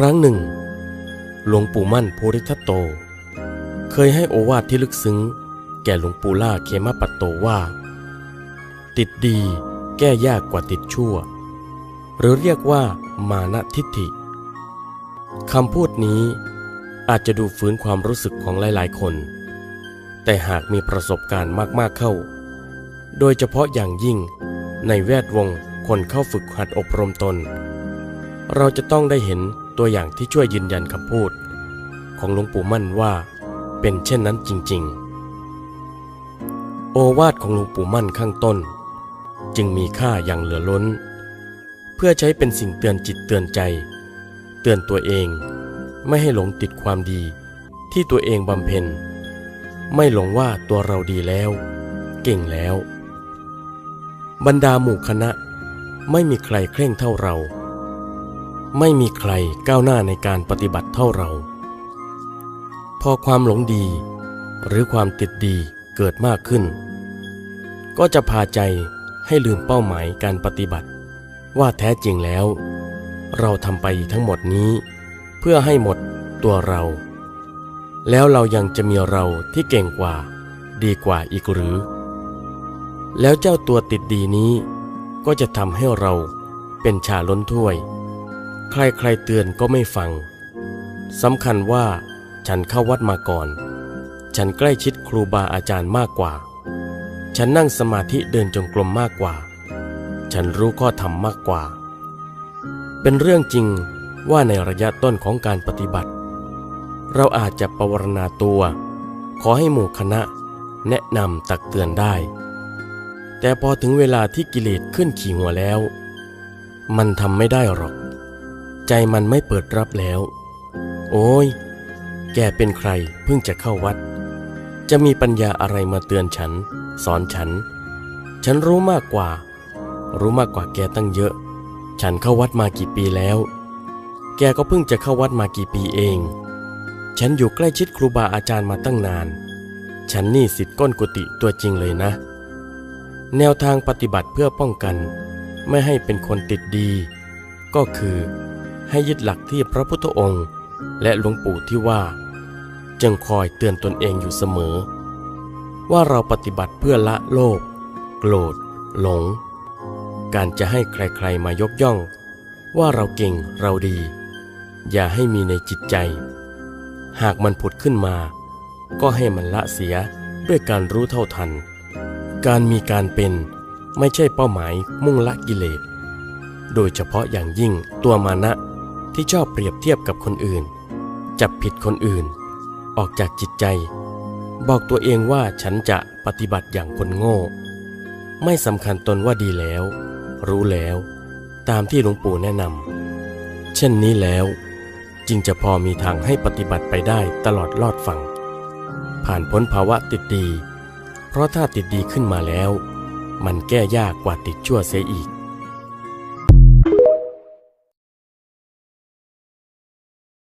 ครั้งหนึ่ง หลวงปู่มั่นโพธิทัตโต เคยให้โอวาทที่ลึกซึ้ง แก่หลวงปู่ล่าเคมาปัตโตว่า ติดดีแก้ยากกว่าติดชั่ว หรือเรียกว่ามานะทิฏฐิคำพูดนี้อาจจะดูฝืนความรู้สึกของหลายๆ คน แต่หากมีประสบการณ์มากๆเข้า โดยเฉพาะอย่างยิ่งในแวดวงคนเข้าฝึกหัดอบรมตน เราจะต้องได้เห็น ตัวอย่างที่ช่วยยืนยันคำพูด ของหลวงปู่มั่นว่าเป็นเช่นนั้นจริง ๆ โอวาทของหลวงปู่มั่นข้างต้น จึงมีค่าอย่างเหลือล้น เพื่อใช้เป็นสิ่งเตือนจิตเตือนใจ เตือนตัวเองไม่ให้หลงติดความดีที่ตัวเองบำเพ็ญ ไม่หลงว่าตัวเราดีแล้ว เก่งแล้ว บรรดาหมู่คณะไม่มีใครเคร่งเท่าเรา ไม่มีใครก้าวหน้าในการปฏิบัติเท่าเรา พอความหลงดี หรือความติดดีเกิดมากขึ้น ก็จะพาใจให้ลืมเป้าหมายการปฏิบัติ ว่าแท้จริงแล้ว เราทำไปทั้งหมดนี้ เพื่อให้หมดตัวเรา แล้วเรายังจะมีเราที่เก่งกว่า ดีกว่าอีกหรือ แล้วเจ้าตัวติดดีนี้ ก็จะทำให้เราเป็นชาล้นถ้วย ใครๆเตือนก็ไม่ฟังสำคัญว่าฉันเข้าวัดมาก่อน ฉันใกล้ชิดครูบาอาจารย์มากกว่า ฉันนั่งสมาธิเดินจงกรมมากกว่า ฉันรู้ข้อธรรมมากกว่า เป็นเรื่องจริงว่าในระยะต้นของการปฏิบัติ เราอาจจะปวารณาตัว ขอให้หมู่คณะแนะนำตักเตือนได้ แต่พอถึงเวลาที่กิเลสขึ้นขี่หัวแล้ว มันทำไม่ได้หรอก ใจมันไม่เปิดรับแล้ว โอ้ย แกเป็นใครเพิ่งจะเข้าวัด จะมีปัญญาอะไรมาเตือนฉัน สอนฉัน ฉันรู้มากกว่า รู้มากกว่าแกตั้งเยอะ ฉันเข้าวัดมากี่ปีแล้ว แกก็เพิ่งจะเข้าวัดมากี่ปีเอง ฉันอยู่ใกล้ชิดครูบาอาจารย์มาตั้งนาน ฉันนี่สิทธิ์ก้นกุฏิตัวจริงเลยนะ แนวทางปฏิบัติเพื่อป้องกัน ไม่ให้เป็นคนติดดี ก็คือ ให้ยึดหลักที่พระพุทธองค์ และหลวงปู่ที่ว่า จึงคอยเตือนตนเองอยู่เสมอ ว่าเราปฏิบัติเพื่อละโลภโกรธหลง การจะให้ใครๆมายกย่อง ว่าเราเก่งเราดี อย่าให้มีในจิตใจ หากมันผุดขึ้นมา ก็ให้มันละเสียด้วยการรู้เท่าทัน การมีการเป็นไม่ใช่เป้าหมายมุ่งละกิเลส โดยเฉพาะอย่างยิ่งตัวมานะ ที่ชอบเปรียบเทียบกับคนอื่น จับผิดคนอื่น ออกจากจิตใจ บอกตัวเองว่าฉันจะปฏิบัติอย่างคนโง่ ไม่สำคัญตนว่าดีแล้ว รู้แล้ว ตามที่หลวงปู่แนะนำเช่นนี้แล้ว จึงจะพอมีทางให้ปฏิบัติไปได้ตลอดลอดฝั่งผ่านพ้นภาวะติดดี เพราะถ้าติดดีขึ้นมาแล้ว มันแก้ยากกว่าติดชั่วเสียอีก